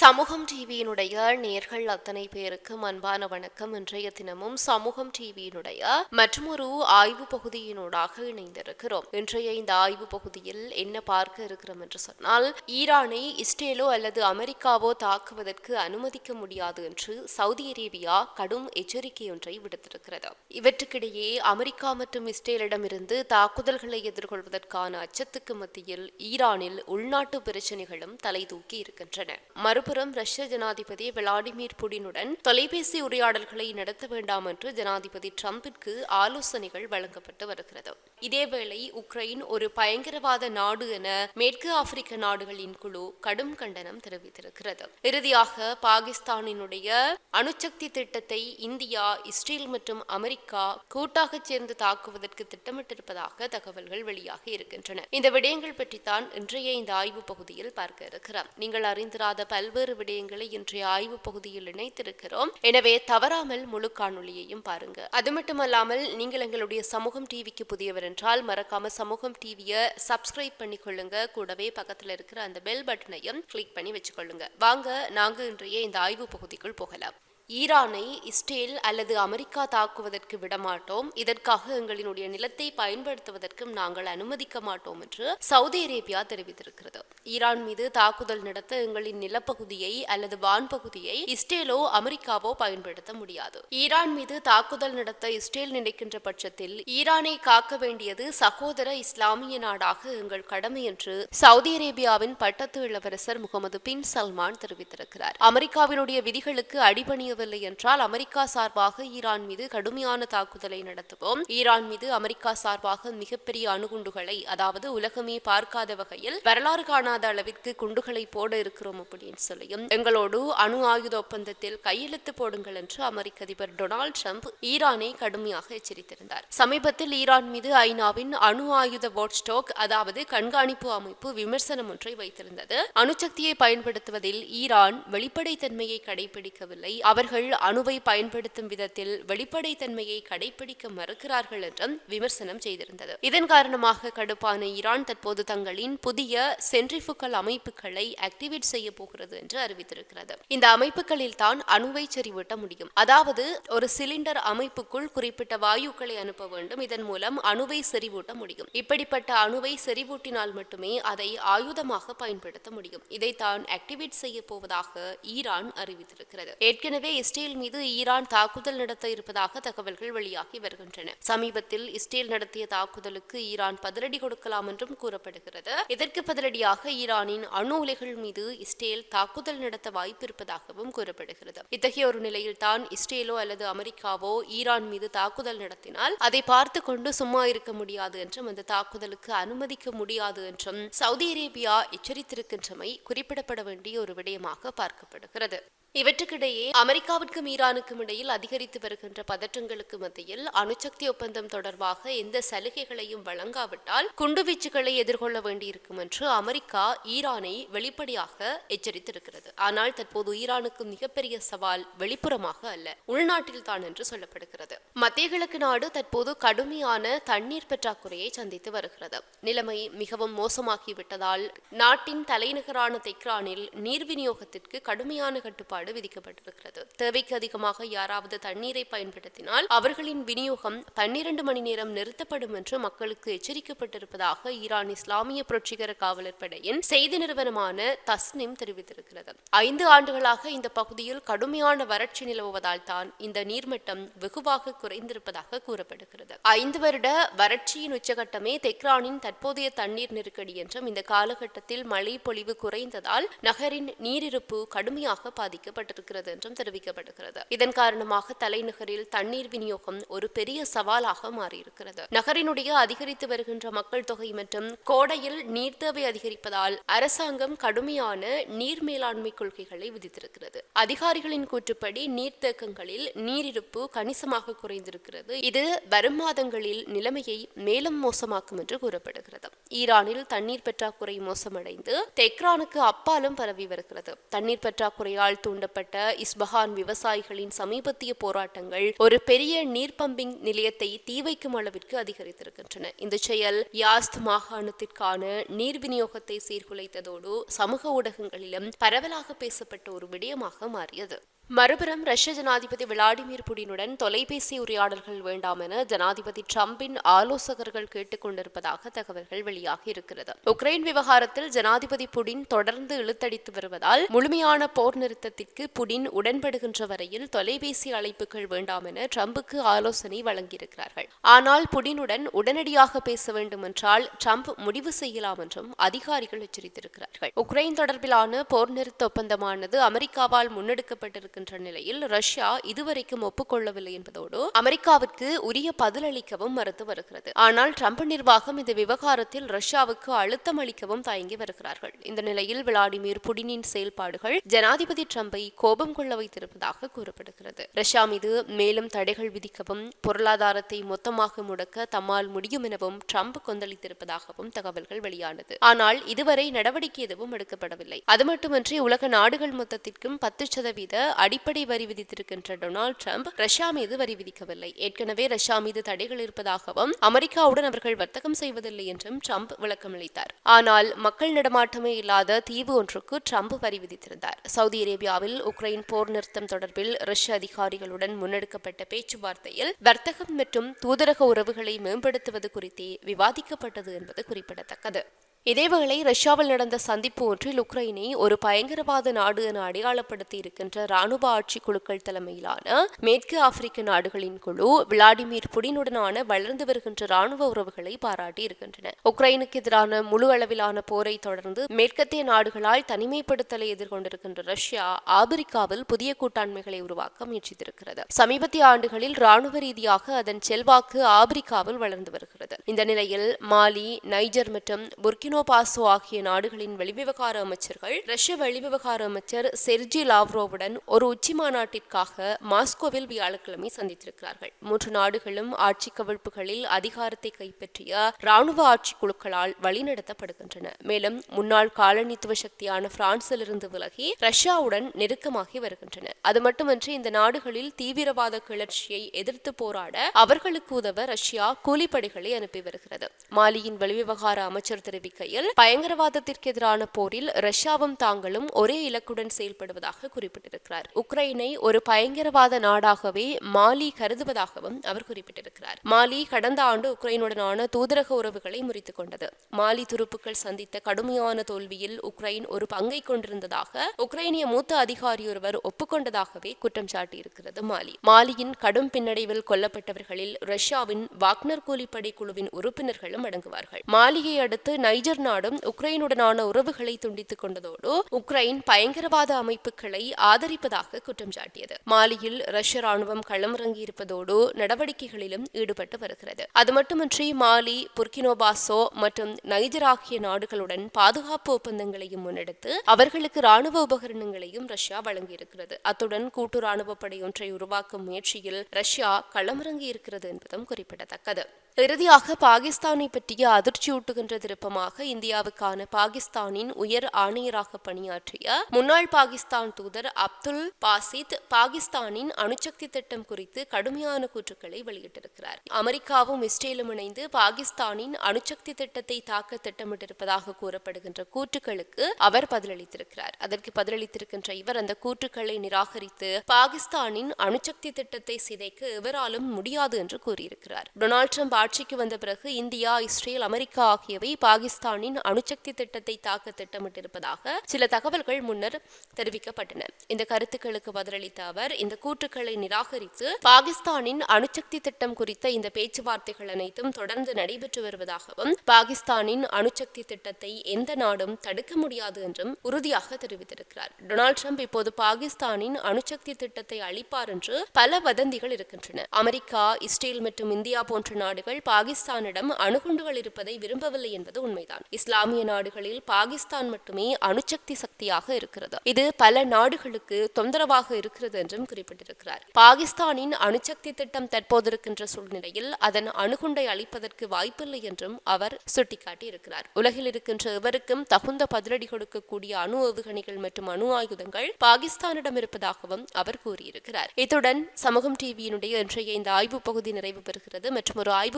சமூகம் டிவியினுடைய நேர்கள் அத்தனை பேருக்கும் அன்பான வணக்கம். இன்றைய தினமும் சமூகம் டிவியினுடைய மற்றொரு ஆய்வு பகுதியினூடாக இணைந்திருக்கிறோம். இன்றைய இந்த ஆய்வு பகுதியில் என்ன பார்க்க இருக்கிறோம் என்று சொன்னால் ஈரானை இஸ்ரேலோ அல்லது அமெரிக்காவோ தாக்குவதற்கு அனுமதிக்க முடியாது என்று சவுதி அரேபியா கடும் எச்சரிக்கை ஒன்றை விடுத்திருக்கிறது. இவற்றுக்கிடையே அமெரிக்கா மற்றும் இஸ்ரேலிடமிருந்து தாக்குதல்களை எதிர்கொள்வதற்கான அச்சத்துக்கு மத்தியில் ஈரானில் உள்நாட்டு பிரச்சனைகளும் தலை தூக்கி இருக்கின்றன மறுபுறம் ரஷ்ய ஜனாதிபதி விளாடிமிர் புடினுடன் தொலைபேசி உரையாடல்களை நடத்த வேண்டாம் என்று ஜனாதிபதி டிரம்பிற்கு ஆலோசனைகள் வழங்கப்பட்டு வருகிறது. இதேவேளை உக்ரைன் ஒரு பயங்கரவாத நாடு என மேற்கு ஆப்பிரிக்க நாடுகளின் குழு கடும் கண்டனம் தெரிவித்திருக்கிறது. இறுதியாக பாகிஸ்தானினுடைய அணுசக்தி திட்டத்தை இந்தியா இஸ்ரேல் மற்றும் அமெரிக்கா கூட்டாக சேர்ந்து தாக்குவதற்கு திட்டமிட்டிருப்பதாக தகவல்கள் வெளியாகி இருக்கின்றன. இந்த விடயங்கள் பற்றித்தான் இன்றைய இந்த ஆய்வு பகுதியில் பார்க்க இருக்கிறோம். நீங்கள் அறிந்திராத பல்வேறு விடயங்களை இன்றைய ஆய்வு பகுதியில் இணைத்திருக்கிறோம். எனவே தவறாமல் முழு காணொலியையும் பாருங்க. அது மட்டுமல்லாமல் நீங்கள் எங்களுடைய சமூகம் டிவிக்கு புதியவர் என்றால் மறக்காம சமூகம் டிவியை சப்ஸ்கிரைப் பண்ணி கொள்ளுங்க கூடவே பக்கத்துல இருக்கிற அந்த பெல் பட்டனையும் கிளிக் பண்ணி வச்சுக்கொள்ளுங்க. வாங்க நாங்க இன்றைய இந்த ஆய்வு பகுதிக்குள் போகலாம். ஈரானை இஸ்ரேல் அல்லது அமெரிக்கா தாக்குவதற்கு விடமாட்டோம். இதற்காக எங்களினுடைய நிலத்தை பயன்படுத்துவதற்கும் நாங்கள் அனுமதிக்க மாட்டோம் என்று சவுதி அரேபியா தெரிவித்திருக்கிறது. ஈரான் மீது தாக்குதல் நடத்த எங்களின் நிலப்பகுதியை அல்லது வான்பகுதியை இஸ்ரேலோ அமெரிக்காவோ பயன்படுத்த முடியாது. ஈரான் மீது தாக்குதல் நடத்த இஸ்ரேல் நினைக்கின்ற பட்சத்தில் ஈரானை காக்க வேண்டியது சகோதர இஸ்லாமிய நாடாக எங்கள் கடமை என்று சவுதி அரேபியாவின் பட்டத்து இளவரசர் முகமது பின் சல்மான் தெரிவித்திருக்கிறார். அமெரிக்காவினுடைய விதிகளுக்கு அடிபணிய அடிபணியவில்லை என்றால் அமெரிக்கா சார்பாக ஈரான் மீது கடுமையான தாக்குதலை நடத்துவோம். ஈரான் மீது அமெரிக்கா சார்பாக மிகப்பெரிய அணுகுண்டுகளை அதாவது உலகமே பார்க்காத வகையில் வரலாறு காணாத அளவிற்கு குண்டுகளை போட இருக்கிறோம் அப்படின்னு சொல்லியும் எங்களோடு அணு ஆயுத ஒப்பந்தத்தில் கையெழுத்து போடுங்கள் என்று அமெரிக்க அதிபர் டொனால்டு ட்ரம்ப் ஈரானை கடுமையாக எச்சரித்திருந்தார். சமீபத்தில் ஈரான் மீது ஐநாவின் அணு ஆயுத வாட்ச்டாக் அதாவது கண்காணிப்பு அமைப்பு விமர்சனம் ஒன்றை வைத்திருந்தது. அணுசக்தியை பயன்படுத்துவதில் ஈரான் வெளிப்படைத்தன்மையை கடைபிடிக்கவில்லை. அவர்கள் அணுவை பயன்படுத்தும் விதத்தில் வெளிப்படைத்தன்மையை கடைபிடிக்க மறுக்கிறார்கள் என்றும் விமர்சனம் செய்திருந்தது. இதன் காரணமாக கடுப்பான ஈரான் தற்போது தங்களின் புதிய சென்ட்ரிஃபுகல் அமைப்புகளை ஆக்டிவேட் செய்ய போகிறது என்று அறிவித்திருக்கிறது. இந்த அமைப்புகளில் தான் அணுவை செறிவூட்ட முடியும். அதாவது ஒரு சிலிண்டர் அமைப்புக்குள் குறிப்பிட்ட வாயுக்களை அனுப்ப வேண்டும். இதன் மூலம் அணுவை செறிவூட்ட முடியும். இப்படிப்பட்ட அணுவை செறிவூட்டினால் மட்டுமே அதை ஆயுதமாக பயன்படுத்த முடியும். இதைத்தான் ஆக்டிவேட் செய்ய போவதாக ஈரான் அறிவித்திருக்கிறது. ஏற்கனவே இஸ்ரேல் மீது ஈரான் தாக்குதல் நடத்த இருப்பதாக தகவல்கள் வெளியாகி வருகின்றன. சமீபத்தில் இஸ்ரேல் நடத்திய தாக்குதலுக்கு ஈரான் பதிலடி கொடுக்கலாம் என்றும் கூறப்படுகிறது. இதற்கு பதிலடியாக ஈரானின் அணு உலைகள் மீது இஸ்ரேல் தாக்குதல் நடத்த வாய்ப்பு இருப்பதாகவும் கூறப்படுகிறது. இத்தகைய ஒரு நிலையில் தான் இஸ்ரேலோ அல்லது அமெரிக்காவோ ஈரான் மீது தாக்குதல் நடத்தினால் அதை பார்த்து கொண்டு சும்மா இருக்க முடியாது என்றும் அந்த தாக்குதலுக்கு அனுமதிக்க முடியாது என்றும் சவுதி அரேபியா எச்சரித்திருக்கின்றமை குறிப்பிடப்பட வேண்டிய ஒரு விடயமாக பார்க்கப்படுகிறது. இவற்றுக்கிடையே அமெரிக்காவிற்கும் ஈரானுக்கும் இடையில் அதிகரித்து வருகின்ற பதற்றங்களுக்கு மத்தியில் அணுசக்தி ஒப்பந்தம் தொடர்பாக எந்த சலுகைகளையும் வழங்காவிட்டால் குண்டுவீச்சுகளை எதிர்கொள்ள வேண்டியிருக்கும் என்று அமெரிக்கா ஈரானை வெளிப்படையாக எச்சரித்திருக்கிறது. ஆனால் தற்போது ஈரானுக்கு மிகப்பெரிய சவால் வெளிப்புறமாக அல்ல உள்நாட்டில் தான் என்று சொல்லப்படுகிறது. மத்திய கிழக்கு நாடு தற்போது கடுமையான தண்ணீர் பற்றாக்குறையை சந்தித்து வருகிறது. நிலைமை மிகவும் மோசமாகிவிட்டதால் நாட்டின் தலைநகரான தெக்ரானில் நீர் விநியோகத்திற்கு கடுமையான கட்டுப்பாடு கட்டுப்பாடு விதிக்கப்பட்டிருக்கிறது. தேவைக்கு அதிகமாக யாராவது தண்ணீரை பயன்படுத்தினால் அவர்களின் விநியோகம் பன்னிரண்டு மணி நேரம் நிறுத்தப்படும் என்று மக்களுக்கு எச்சரிக்கப்பட்டிருப்பதாக ஈரான் இஸ்லாமிய புரட்சிகர காவலர் படையின் செய்தி நிறுவனமான தஸ்னிம் தெரிவித்திருக்கிறது. ஐந்து ஆண்டுகளாக இந்த பகுதியில் கடுமையான வறட்சி நிலவுவதால் தான் இந்த நீர்மட்டம் வெகுவாக குறைந்திருப்பதாக கூறப்படுகிறது. ஐந்து வருட வறட்சியின் உச்சகட்டமே தெக்ரானின் தற்போதைய தண்ணீர் நெருக்கடி என்றும் இந்த காலகட்டத்தில் மழை பொழிவு குறைந்ததால் நகரின் நீரிருப்பு கடுமையாக பாதிக்க பாதிக்கப்பட்டிருக்கிறது என்றும் தெரிவிக்கப்படுகிறது. இதன் காரணமாக தலைநகரில் தண்ணீர் விநியோகம் ஒரு பெரிய சவாலாக மாறியிருக்கிறது. நகரினுடைய அதிகரித்து வருகின்ற மக்கள் தொகை மற்றும் கோடையில் நீர் தேவை அதிகரிப்பதால் அரசாங்கம் கடுமையான நீர் மேலாண்மை கொள்கைகளை விதித்திருக்கிறது. அதிகாரிகளின் கூற்றுப்படி நீர்த்தேக்கங்களில் நீரிருப்பு கணிசமாக குறைந்திருக்கிறது. இது வரும் மாதங்களில் நிலைமையை மேலும் மோசமாக்கும் என்று கூறப்படுகிறது. ஈரானில் தண்ணீர் பற்றாக்குறை மோசமடைந்து தெக்ரானுக்கு அப்பாலும் பரவி வருகிறது. தண்ணீர் பற்றாக்குறையால் தூண் தூண்டப்பட்ட இஸ்பஹான் விவசாயிகளின் சமீபத்திய போராட்டங்கள் ஒரு பெரிய நீர் பம்பிங் நிலையத்தை தீ வைக்கும் அளவிற்கு அதிகரித்திருக்கின்றன. இந்த செயல் யாஸ்த் மாகாணத்திற்கான நீர் விநியோகத்தை சீர்குலைத்ததோடு சமூக ஊடகங்களிலும் பரவலாக பேசப்பட்ட ஒரு விடயமாக மாறியது. மறுபுறம் ரஷ்ய ஜனாதிபதி விளாடிமிர் புடினுடன் தொலைபேசி உரையாடல்கள் வேண்டாம் என ஜனாதிபதி டிரம்பின் ஆலோசகர்கள் கேட்டுக் கொண்டிருப்பதாக தகவல்கள் வெளியாகி இருக்கிறது. உக்ரைன் விவகாரத்தில் ஜனாதிபதி புடின் தொடர்ந்து இழுத்தடித்து வருவதால் முழுமையான போர் நிறுத்தத்திற்கு புடின் உடன்படுகின்ற வரையில் தொலைபேசி அழைப்புகள் வேண்டாம் என டிரம்புக்கு ஆலோசனை வழங்கியிருக்கிறார்கள். ஆனால் புடினுடன் உடனடியாக பேச வேண்டும் என்றால் டிரம்ப் முடிவு செய்யலாம் என்றும் அதிகாரிகள் எச்சரித்திருக்கிறார்கள். உக்ரைன் தொடர்பிலான போர் நிறுத்த ஒப்பந்தமானது அமெரிக்காவால் முன்னெடுக்கப்பட்டிருக்கிறது இருக்கின்ற நிலையில் ரஷ்யா இதுவரைக்கும் ஒப்புக்கொள்ளவில்லை என்பதோடு அமெரிக்காவிற்கு உரிய பதிலளிக்கவும் மறுத்து வருகிறது. ஆனால் ட்ரம்ப் நிர்வாகம் இந்த விவகாரத்தில் ரஷ்யாவுக்கு அழுத்தம் அளிக்கவும் தயங்கி வருகிறார்கள். இந்த நிலையில் விளாடிமிர் புடினின் செயல்பாடுகள் ஜனாதிபதி ட்ரம்பை கோபம் கொள்ள வைத்திருப்பதாக கூறப்படுகிறது. ரஷ்யா மீது மேலும் தடைகள் விதிக்கவும் பொருளாதாரத்தை மொத்தமாக முடக்க தம்மால் முடியும் எனவும் ட்ரம்ப் கொந்தளித்திருப்பதாகவும் தகவல்கள் வெளியானது. ஆனால் இதுவரை நடவடிக்கை எதுவும் எடுக்கப்படவில்லை. அது மட்டுமின்றி உலக நாடுகள் மொத்தத்திற்கும் பத்து சதவீத அடிப்படை வரி விதித்திருக்கின்ற டொனால்டு ட்ரம்ப் ரஷ்யா மீது வரி விதிக்கவில்லை. ஏற்கனவே ரஷ்யா மீது தடைகள் இருப்பதாகவும் அமெரிக்காவுடன் அவர்கள் வர்த்தகம் செய்வதில்லை என்றும் ட்ரம்ப் விளக்கமளித்தார். ஆனால் மக்கள் நடமாட்டமே இல்லாத தீவு ஒன்றுக்கு ட்ரம்ப் வரி விதித்திருந்தார். சவுதி அரேபியாவில் உக்ரைன் போர் நிறுத்தம் தொடர்பில் ரஷ்ய அதிகாரிகளுடன் முன்னெடுக்கப்பட்ட பேச்சுவார்த்தையில் வர்த்தகம் மற்றும் தூதரக உறவுகளை மேம்படுத்துவது குறித்தே விவாதிக்கப்பட்டது என்பது குறிப்பிடத்தக்கது. இதேவேளை ரஷ்யாவில் நடந்த சந்திப்பு ஒன்றில் உக்ரைனை ஒரு பயங்கரவாத நாடு என அடையாளப்படுத்தி இருக்கின்ற ராணுவ ஆட்சி குழுக்கள் தலைமையிலான மேற்கு ஆப்பிரிக்க நாடுகளின் குழு விளாடிமிர் புடினுடனான வளர்ந்து வருகின்ற ராணுவ உறவுகளை பாராட்டி இருக்கின்றன. உக்ரைனுக்கு எதிரான முழு அளவிலான போரை தொடர்ந்து மேற்கத்திய நாடுகளால் தனிமைப்படுத்தலை எதிர்கொண்டிருக்கின்ற ரஷ்யா ஆப்பிரிக்காவில் புதிய கூட்டாண்மைகளை உருவாக்க முயற்சித்திருக்கிறது. சமீபத்திய ஆண்டுகளில் ராணுவ ரீதியாக அதன் செல்வாக்கு ஆப்பிரிக்காவில் வளர்ந்து வருகிறது. இந்த நிலையில் மாலி நைஜர் மற்றும் புர்கினோ பாசோ ஆகிய நாடுகளின் வெளிவிவகார அமைச்சர்கள் ரஷ்ய வெளிவிவகார அமைச்சர் செர்ஜி லாவ்ரோவுடன் ஒரு உச்சி மாநாட்டிற்காக மாஸ்கோவில் வியாழக்கிழமை சந்தித்திருக்கிறார்கள். மூன்று நாடுகளும் ஆட்சி கவிழ்ப்புகளில் அதிகாரத்தை கைப்பற்றிய ராணுவ ஆட்சி குழுக்களால் வழிநடத்தப்படுகின்றன. மேலும் முன்னாள் காலனித்துவ சக்தியான பிரான்சிலிருந்து விலகி ரஷ்யாவுடன் நெருக்கமாகி வருகின்றன. அது மட்டுமன்றி இந்த நாடுகளில் தீவிரவாத கிளர்ச்சியை எதிர்த்து போராட அவர்களுக்கு உதவ ரஷ்யா கூலிப்படைகளை அனுப்பி வருகிறது. மாலியின் வெளிவிவகார அமைச்சர் தெரிவிக்க அறிக்கையில் பயங்கரவாதத்திற்கு எதிரான போரில் ரஷ்யாவும் தாங்களும் ஒரே இலக்குடன் செயல்படுவதாக குறிப்பிட்டிருக்கிறார். உக்ரைனை ஒரு பயங்கரவாத நாடாகவே மாலி கருதுவதாகவும் அவர் குறிப்பிட்டிருக்கிறார். மாலி கடந்த ஆண்டு உக்ரைனுடனான தூதரக உறவுகளை முறித்துக் கொண்டது மாலி துருப்புக்கள் சந்தித்த கடுமையான தோல்வியில் உக்ரைன் ஒரு பங்கை கொண்டிருந்ததாக உக்ரைனிய மூத்த அதிகாரி ஒருவர் ஒப்புக்கொண்டதாகவே குற்றம் சாட்டியிருக்கிறது மாலி. மாலியின் கடும் பின்னடைவில் கொல்லப்பட்டவர்களில் ரஷ்யாவின் வாக்னர் கூலிப்படை குழுவின் உறுப்பினர்களும் அடங்குவார்கள். மாலியை அடுத்து நைஜர் நைஜர் நாடும் உக்ரைனுடனான உறவுகளை துண்டித்துக் கொண்டதோடு உக்ரைன் பயங்கரவாத அமைப்புகளை ஆதரிப்பதாக குற்றம் சாட்டியது. மாலியில் ரஷ்ய ராணுவம் களமிறங்கியிருப்பதோடு நடவடிக்கைகளிலும் ஈடுபட்டு வருகிறது. அது மட்டுமின்றி மாலி புர்கினோபாசோ மற்றும் நைஜர் ஆகிய நாடுகளுடன் பாதுகாப்பு ஒப்பந்தங்களையும் முன்னெடுத்து அவர்களுக்கு ராணுவ உபகரணங்களையும் ரஷ்யா வழங்கியிருக்கிறது. அத்துடன் கூட்டு ராணுவ படை ஒன்றை உருவாக்கும் முயற்சியில் ரஷ்யா களமிறங்கியிருக்கிறது என்பதும் குறிப்பிடத்தக்கது. இறுதியாக பாகிஸ்தானை பற்றிய அதிர்ச்சியூட்டுகின்ற திருப்பமாக இந்தியாவுக்கான பாகிஸ்தானின் உயர் ஆணையராக பணியாற்றிய முன்னாள் பாகிஸ்தான் தூதர் அப்துல் பாசித் பாகிஸ்தானின் அணுசக்தி திட்டம் குறித்து கடுமையான கூற்றுக்களை வெளியிட்டிருக்கிறார். அமெரிக்காவும் இஸ்ரேலும் இணைந்து பாகிஸ்தானின் அணுசக்தி திட்டத்தை தாக்க திட்டமிட்டிருப்பதாக கூறப்படுகின்ற கூற்றுக்களுக்கு அவர் பதிலளித்திருக்கிறார். அதற்கு பதிலளித்திருக்கின்ற இவர் அந்த கூற்றுக்களை நிராகரித்து பாகிஸ்தானின் அணுசக்தி திட்டத்தை சிதைக்க எவராலும் முடியாது என்று கூறியிருக்கிறார். டொனால்ட் ட்ரம்ப் ஆட்சிக்கு வந்த பிறகு இந்தியா இஸ்ரேல் அமெரிக்கா ஆகியவை பாகிஸ்தானின் அணுசக்தி திட்டத்தை தாக்க திட்டமிட்டிருப்பதாக சில தகவல்கள் முன்னர் தெரிவிக்கப்பட்டன. இந்த கருத்துக்களுக்கு பதிலளித்த அவர் இந்த கூற்றுக்களை நிராகரித்து பாகிஸ்தானின் அணுசக்தி திட்டம் குறித்த இந்த பேச்சுவார்த்தைகள் அனைத்தும் தொடர்ந்து நடைபெற்று வருவதாகவும் பாகிஸ்தானின் அணுசக்தி திட்டத்தை எந்த நாடும் தடுக்க முடியாது என்றும் உறுதியாக தெரிவித்திருக்கிறார். டொனால்டு ட்ரம்ப் இப்போது பாகிஸ்தானின் அணுசக்தி திட்டத்தை அளிப்பார் என்று பல வதந்திகள் இருக்கின்றன. அமெரிக்கா இஸ்ரேல் மற்றும் இந்தியா போன்ற நாடுகள் நாடுகள் பாகிஸ்தானிடம் அணுகுண்டுகள் இருப்பதை விரும்பவில்லை என்பது உண்மைதான். இஸ்லாமிய நாடுகளில் பாகிஸ்தான் மட்டுமே அணுசக்தி சக்தியாக இருக்கிறது. இது பல நாடுகளுக்கு தொந்தரவாக இருக்கிறது என்றும் குறிப்பிட்டிருக்கிறார். பாகிஸ்தானின் அணுசக்தி திட்டம் தற்போது இருக்கின்ற சூழ்நிலையில் அதன் அணுகுண்டை அளிப்பதற்கு வாய்ப்பில்லை என்றும் அவர் சுட்டிக்காட்டியிருக்கிறார். உலகில் இருக்கின்ற எவருக்கும் தகுந்த பதிலடி கொடுக்கக்கூடிய அணு ஏவுகணைகள் மற்றும் அணு ஆயுதங்கள் பாகிஸ்தானிடம் இருப்பதாகவும் அவர் கூறியிருக்கிறார். இத்துடன் சமூகம் டிவியினுடைய இன்றைய இந்த ஆய்வு பகுதி நிறைவு பெறுகிறது. மற்றும் ஒரு ஆய்வு